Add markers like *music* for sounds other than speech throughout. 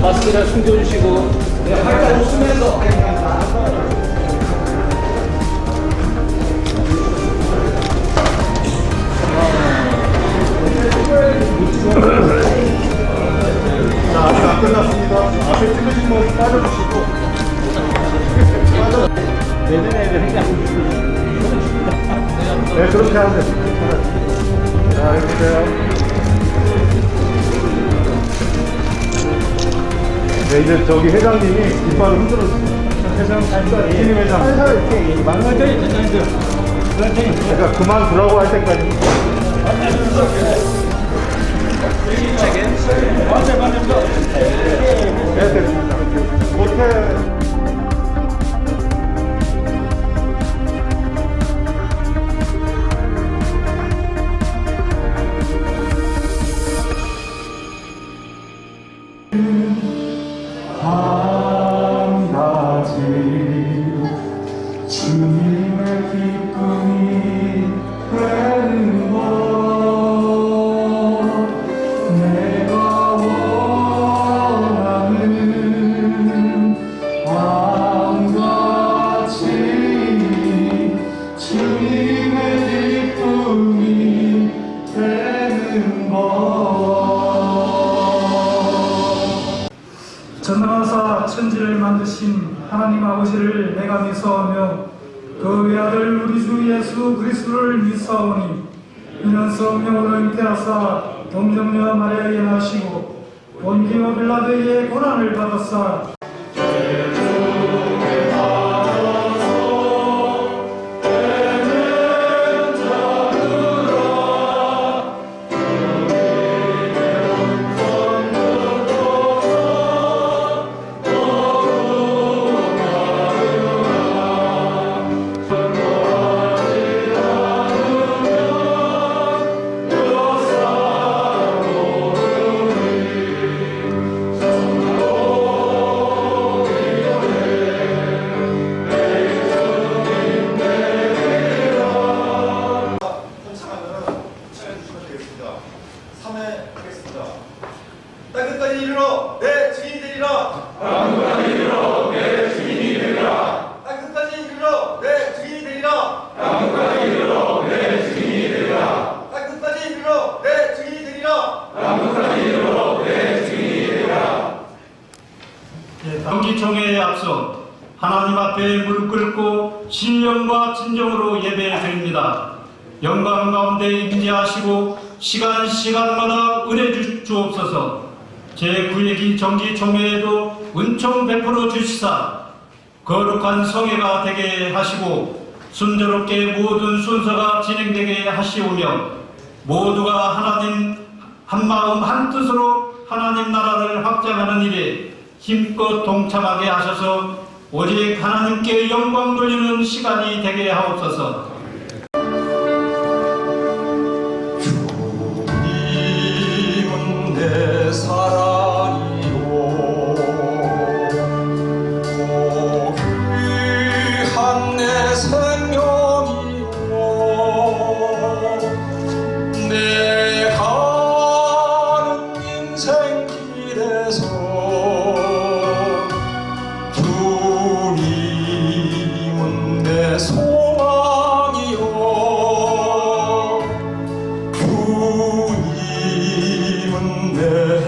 마스크 잘 숨겨주시고. 네, 활짝 웃으면서. 자, 아직 안 끝났습니다. 앞에 찍으신 분 빠져주시고. 네, 그렇게 됩니다. 자, 해보세요. 네, 이제 저기 회장님이 이빨을 흔들어주세요. 회장, 팀 회장. 살살 이렇게 망가져야 된다는데. 그러니까 그만 두라고 할 때까지. 네, 하나님 아버지를 내가 믿사오며 그 외아들 우리 주 예수 그리스도를 믿사오니 이는 성령으로 잉태하사 동정녀 마리아에 나시고 본기와 빌라도의 고난을 받았사 하시오며 모두가 하나님 한마음 한뜻으로 하나님 나라를 확장하는 일에 힘껏 동참하게 하셔서 오직 하나님께 영광 돌리는 시간이 되게 하옵소서 주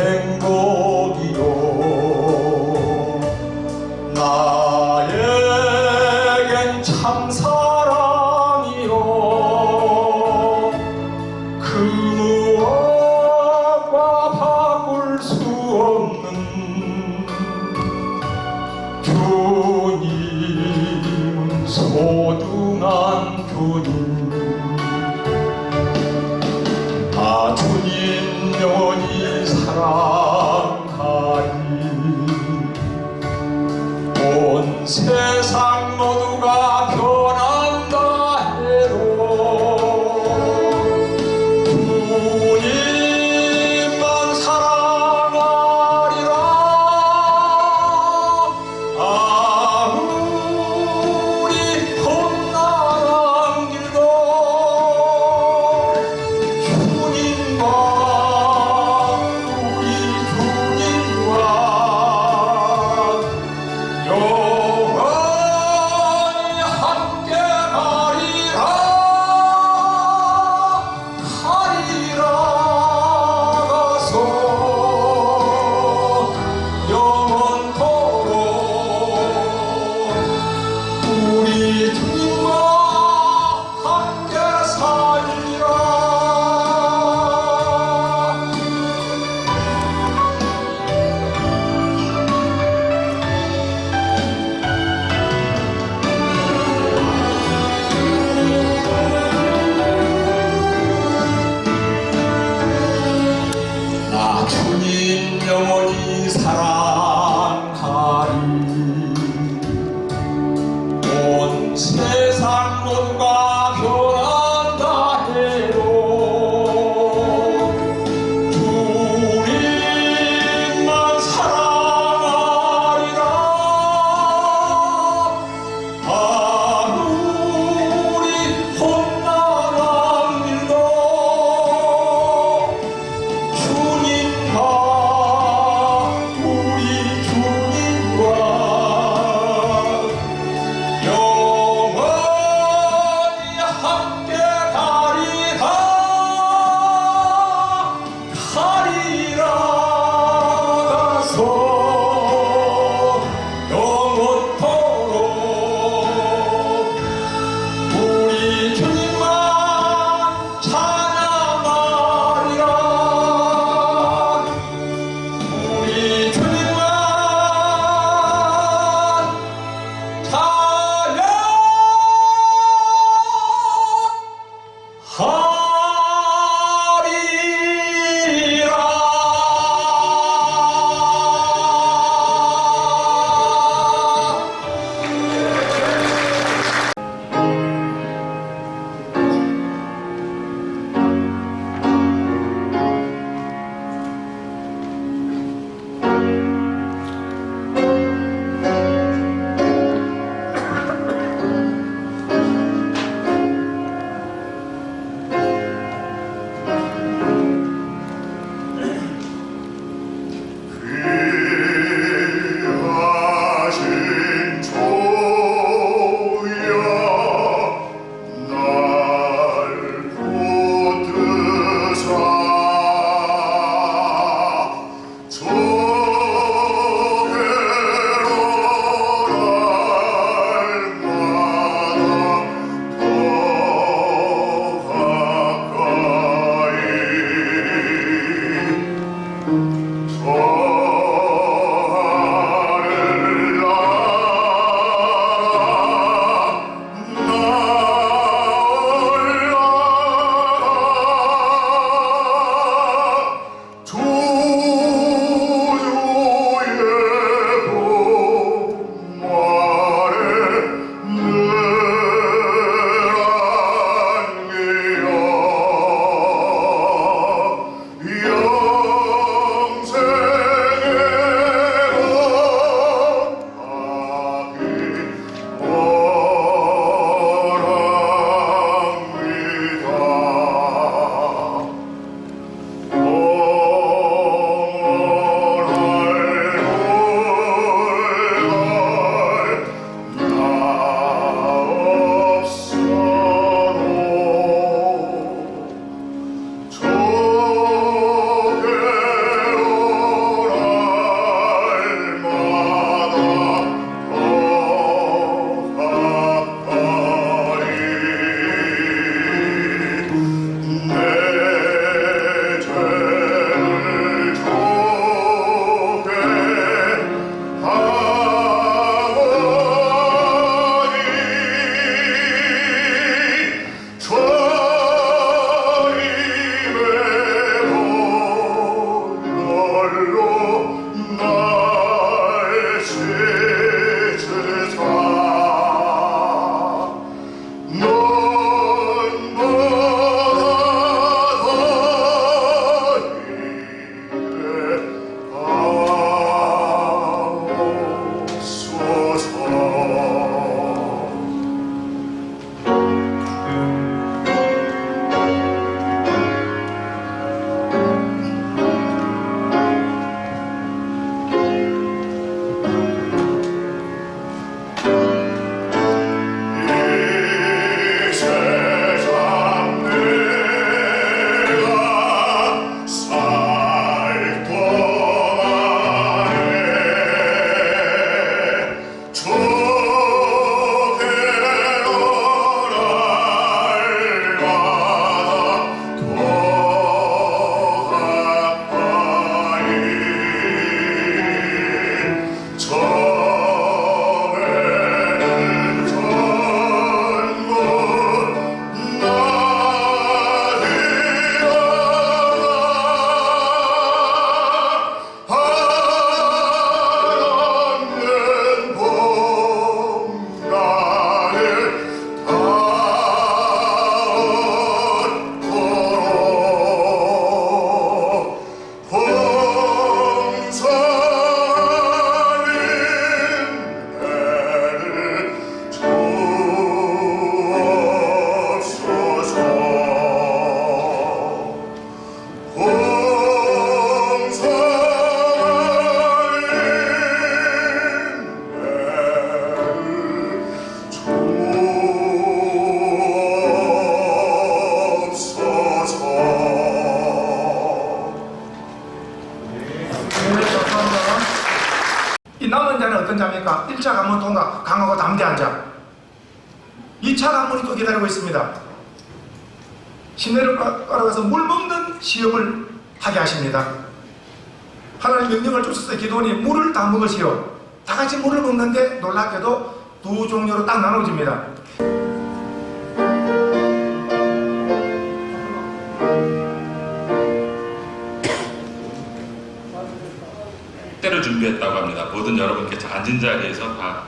준비했다고 합니다. 모든 여러분께 자- 앉은 자리에서 다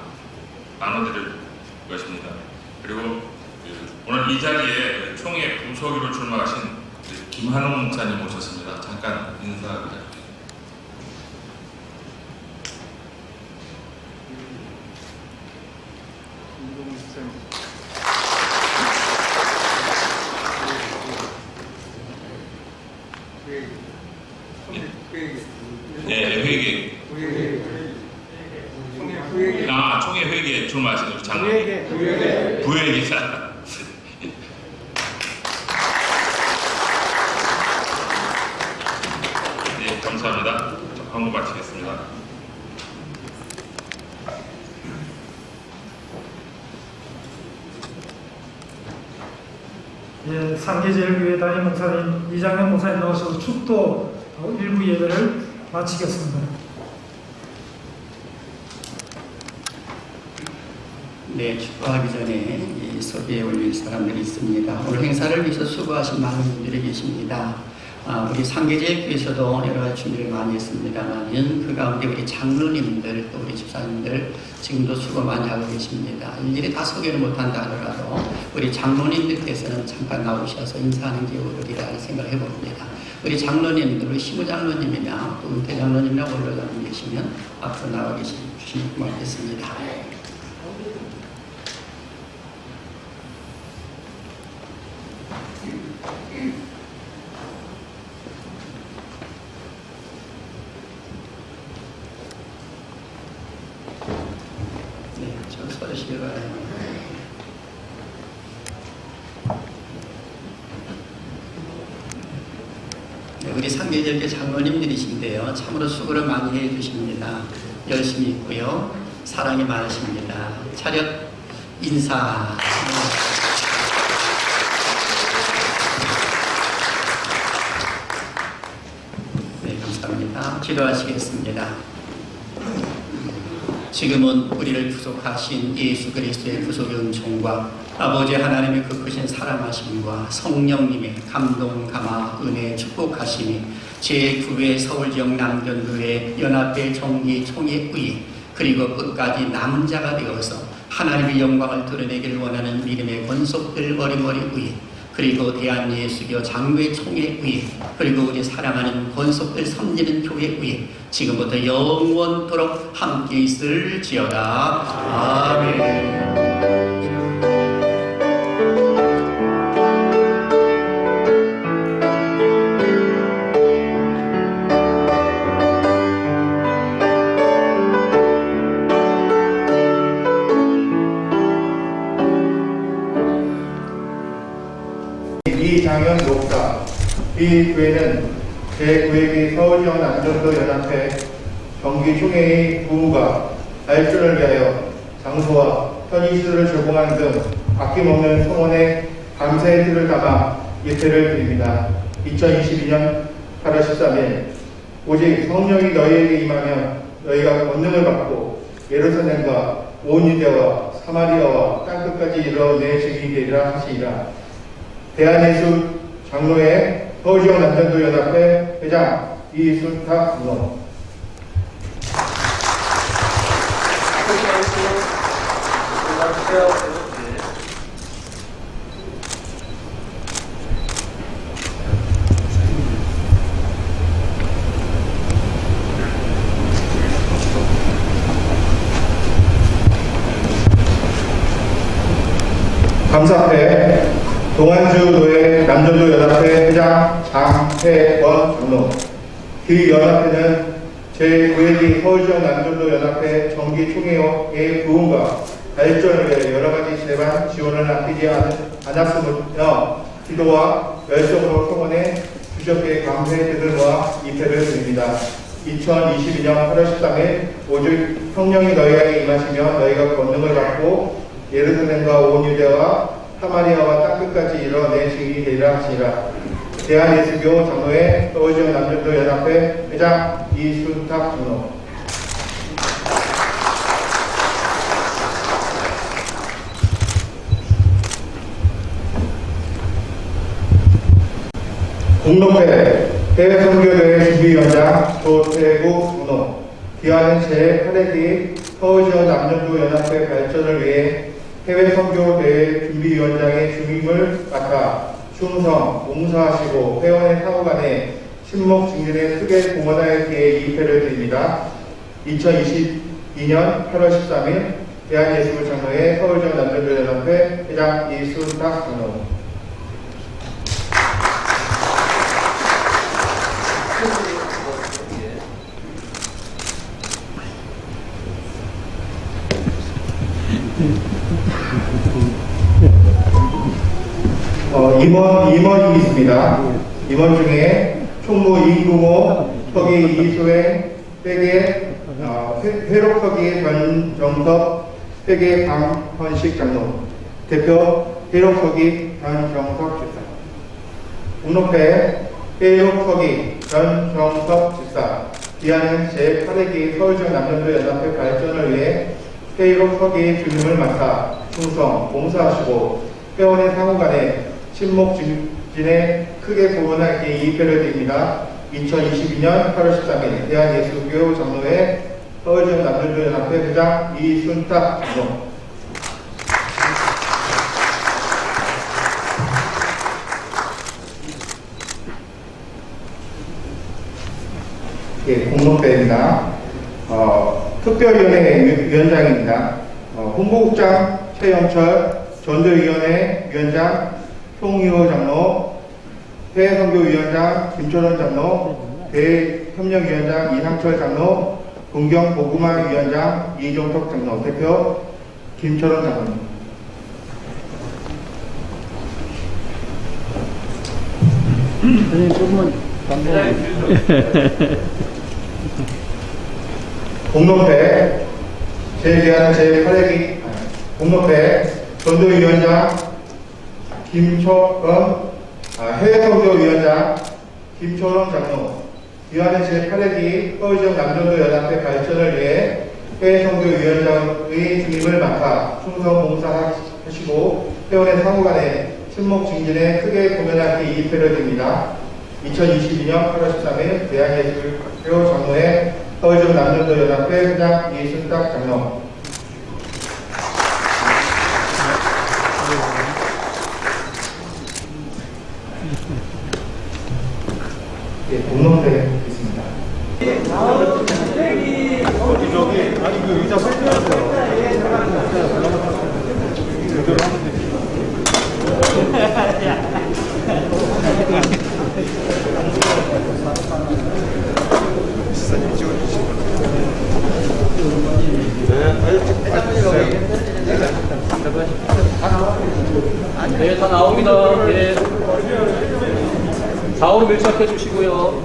나눠드릴 것입니다. 그리고 그 오늘 이 자리에 총회 부서기로 출마하신 김한홍 목사님 오셨습니다. 잠깐 인사 부탁드립니다. 예, 회계. 아, 총회 회계에 출마하신 우리 장로. 부회계사. 네, 감사합니다. 자, 광고 마치겠습니다. 예, 상계제일교회 담임 목사님 이장현 목사님 나오셔서 축도 어, 일부 예배를 마치겠습니다. 네, 축구하기 전에 이 소개에 올릴 사람들이 있습니다. 오늘 행사를 위해서 수고하신 많은 분들이 계십니다. 아, 우리 상계제일교에서도 여러 가지 준비를 많이 했습니다만 그 가운데 우리 장로님들 또 우리 집사님들 지금도 수고 많이 하고 계십니다. 일일이 다 소개를 못한다 하더라도 우리 장로님들께서는 잠깐 나오셔서 인사하는 게 어디라 생각을 해봅니다. 우리 장로님들, 우리 시무장로님이나 또 은퇴 장로님이나 올라가는 계시면 앞으로 나와 계시면 고맙겠습니다. 네, 바랍니다. 네, 우리 상계절계 장로님들이신데요. 참으로 수고를 많이 해주십니다. 열심히 있고요. 사랑이 많으십니다. 차렷 인사. 네, 감사합니다. 기도하시겠습니다. 지금은 우리를 구속하신 예수 그리스도의 구속의 은총과 아버지 하나님의 그 크신 사랑하심과 성령님의 감동, 감화, 은혜, 축복하심이 제9회 서울 지역 남전교회 연합회 정기 총회 의회 그리고 끝까지 남은 자가 되어서 하나님의 영광을 드러내길 원하는 믿음의 권속들 머리머리 의회 그리고 대한예수교 장로회 총회 의회 그리고 우리 사랑하는 권속들 섬기는 교회 의회 지금부터 영원토록 함께 있을지어다. 아멘 이 교회는 제9회기 서울지역 남정도 연합회 정기총회의 부부가 발전을 위하여 장소와 편의시설을 제공하는 등 아낌없는 성원에 감사의 뜻을 담아 예배를 드립니다. 2022년 8월 13일 오직 성령이 너희에게 임하면 너희가 권능을 받고 예루살렘과 온 유대와 사마리아와 땅끝까지 이르러 내 증인이 되리라 하시니라. 대한예수 장로회 서울지역 남전도 연합회 회장 이순탁 의원 감사패 동안주 노회 남전도 연합회 회장 장혜원 장로 그 연합회는 제9회기 서울지역 남전도 연합회 정기총회의 부흥과 발전을 위해 여러 가지 재반 지원을 아끼지 않- 않았으며 기도와 열정으로 성원해 주셨기에 감사의 뜻을 모아 입회를 드립니다. 2022년 8월 13일 오직 성령이 너희에게 임하시며 너희가 권능을 받고 예루살렘과 온 유대와 사마리아와 땅끝까지 이르러 내 증인이 되리라 하시니라. 대한예수교 장로회 서울지역 남녀도 연합회 회장 이순탁 장로. 공동회 해외 선교대회 준비위원장 조태국 문호 기아는 제8회기 서울지역 남녀도 연합회 발전을 위해 해외 선교대회 준비위원장의 중임을 맡아 충성, 봉사하시고 회원의 사후 간에 친목 증진에 크게 공헌하였기에 이 패를 드립니다. 2022년 8월 13일 대한예수교 장로회 서울지역 남녀도 연합회 회장 이순탁 장로 어, 임원, 임원이 있습니다. 임원 중에 총무 이구모, 서기 이수행, 회계, 어, 회- 회록서기 변정섭, 회계 강헌식 장로, 대표 회록서기 변정섭 집사, 공로회 회록서기 변정섭 집사, 기아는 제8회기 서울지역 남녀도 연합회 발전을 위해 회의록 서기 주임을 맡아 충성, 봉사하시고 회원의 상호 간에 증진에 크게 공헌하기에 이의표를 드립니다. 2022년 8월 13일 대한예수교 장로회 서울지역 남녀도 연합회 회장 이순탁 장로 예, 공로회입니다. 어, 특별위원회 위- 위원장입니다. 어, 홍보국장 최영철, 전도위원회 위원장 송희호 장로, 해외선교위원장 김철원 장로, 대협력위원장 이상철 장로, 동경보구마 위원장 이종석 장로, 대표 김철원 장로. 공로회 제기하는 제8회기 공로회 전도위원장 김초원 아, 해외선교 위원장 김초원 장로 위원회 제8회기 서울지역 남녀도 연합회 발전을 위해 해외선교위원장의 중임을 맡아 충성 봉사하시고 회원의 상호간에 친목 증진에 크게 공연하기 이입회를 드립니다. 2022년 8월 13일 대한예술교 장로회 서울지역 남녀도 연합회 회장 이순탁 장로 예, 공론회 있습니다. 네, 다 나옵니다. 예. 좌우로 밀착해 주시고요.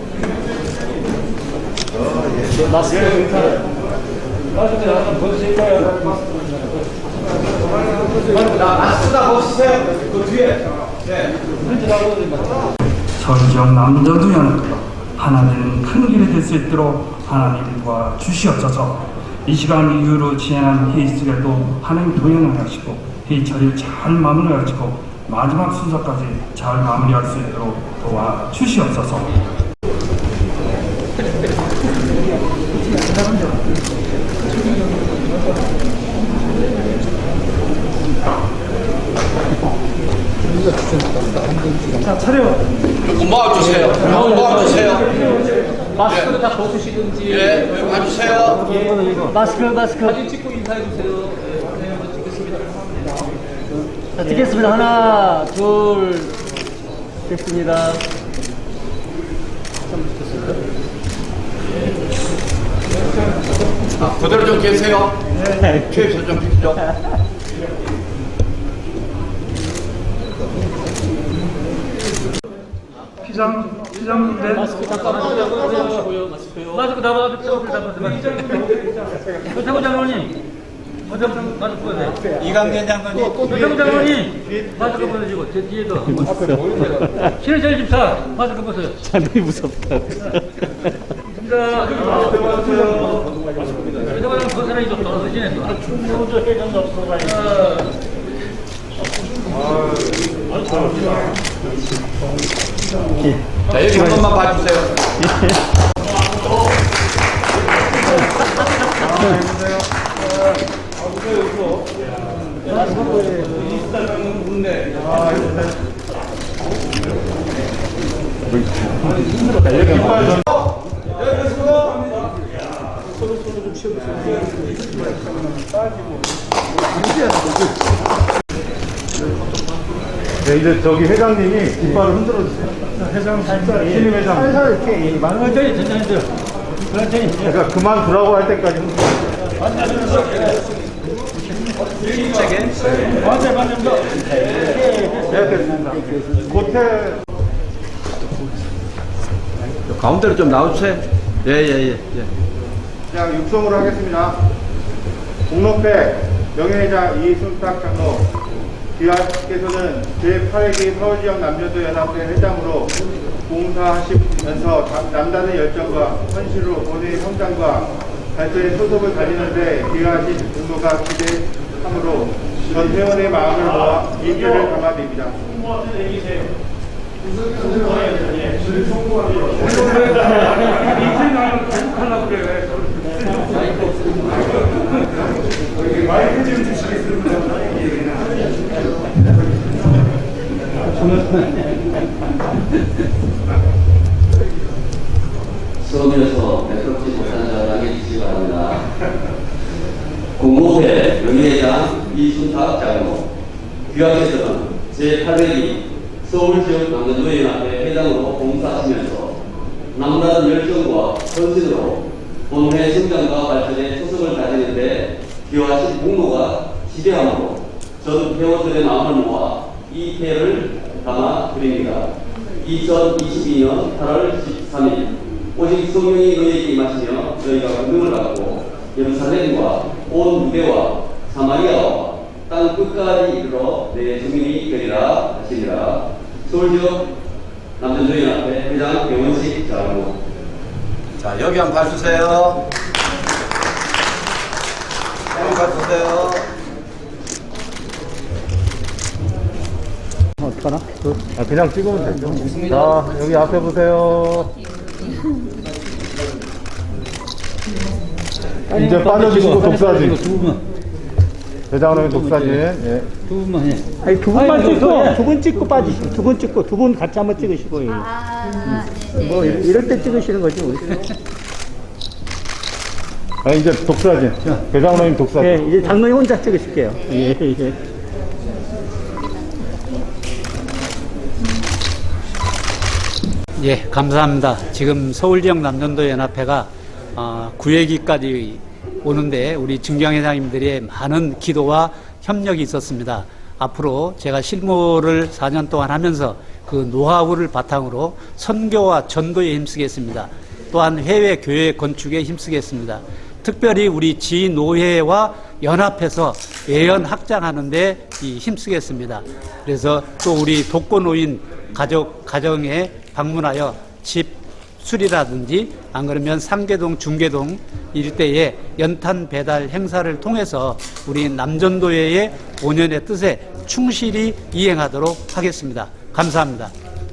네, 마스크. 마스크? 마스크 다 벗으세요. 그 뒤에. 네. 서울지역 남녀도 연합회가 하나님 큰 길이 될 수 있도록 하나님과 주시옵소서 이 시간 이후로 진행한 회의 속에도 하나님 동행을 하시고 회의 처리를 잘 마무리하시고 마지막 순서까지 잘 마무리할 수 있도록 도와 주시옵소서 좀 모아주세요. 모아주세요. 마스크를 다 벗으시든지. 예, 와주세요. 마스크 마스크 사진 찍고 인사해 주세요. 네, 찍겠습니다. 자 찍겠습니다 하나 둘 됐습니다 아, 그대로 좀 계세요. 최입선 좀 주시죠. 피장 피장 시장인데 마스크. 마스크요. 마스크 다 벗어주세요. 다 벗어주세요. 조태구 장로님. 먼저 마스크 벗으세요. 이강현 장관님 조태구 장로님. 마스크 벗으시고 제 뒤에도. 신해철 집사 마스크 벗어요. 장난이 무섭다. 자, 장 벗으라니 좀 떨어지네. 자, 여기 한 번만 봐주세요. 네, 이제 저기 회장님이 깃발을 흔들어 주세요. 회장 신임 회장. 살짝 이렇게 천천히 천천히 해요. 천천히. 그러니까 그만 두라고 할 때까지 흔들어. 고태 가운데로 좀 나와주세요. 예, 예, 예. 예. 그냥 육성으로 하겠습니다. 공로패 명예회장 이순탁 장로 귀하께서는 제8회기 서울지역 남녀도 연합회 회장으로 봉사하시면서 남- 남다른 열정과 헌신으로 본인의 성장과 발전의 소속을 다지는데 기여하신 공로가 기대함으로 전 회원의 마음을 모아 인교를 담아드립니다. 수업에서 매끄럽지 못한 자 양해주시기 바랍니다. 공모회 명예회장 이순탁 장로 귀하께서는 제8회기 서울지역 남녀노예연합회 회장으로 봉사하시면서 남다른 열정과 헌신으로 본회 성장과 발전에 소속을 다지는데 기여하신 공로가 지대함으로 전 회원들의 마음을 모아 이 회를 담아 드립니다. 2022년 8월 13일 오직 성령이 너희에게 임하시며 너희가 권능을 받고 예루살렘과 온 유대와 땅 끝까지 이르러 내 주민이 되리라 하시니라 서울지역 남전도연합회 회장 배원식 장로 자, 여기 한번 봐주세요. 여기 봐주세요. 어떡하나? 아, 그냥 찍으면 되죠. 자, 여기 앞에 보세요. 이제 빠져주시고 독사진. 대장으로 독사진. 예. 두 분만 해. 아니, 두 분만 찍고, 두 분 찍고 빠지시고, 두 분 찍고, 두 분 같이 한번 찍으시고. 예. 아, 네. 뭐, 이럴, 이럴 때 찍으시는 거지, 우리. *laughs* 아, 이제 독사진. 독사진. 예, 이제 장로님 혼자 찍으실게요. 예, 예. 예, 감사합니다. 지금 서울지역 남전도 연합회가 어, 9회기까지 오는데 우리 증경회장님들의 많은 기도와 협력이 있었습니다. 앞으로 제가 실무를 4년 동안 하면서 그 노하우를 바탕으로 선교와 전도에 힘쓰겠습니다. 또한 해외 교회 건축에 힘쓰겠습니다. 특별히 우리 지노회와 연합해서 외연 확장하는데 이 힘쓰겠습니다. 그래서 또 우리 독거노인 가족 가정에 방문하여 집 수리라든지 안 그러면 상계동 중계동 일대에 연탄 배달 행사를 통해서 우리 남전도회의 5년의 뜻에 충실히 이행하도록 하겠습니다. 감사합니다.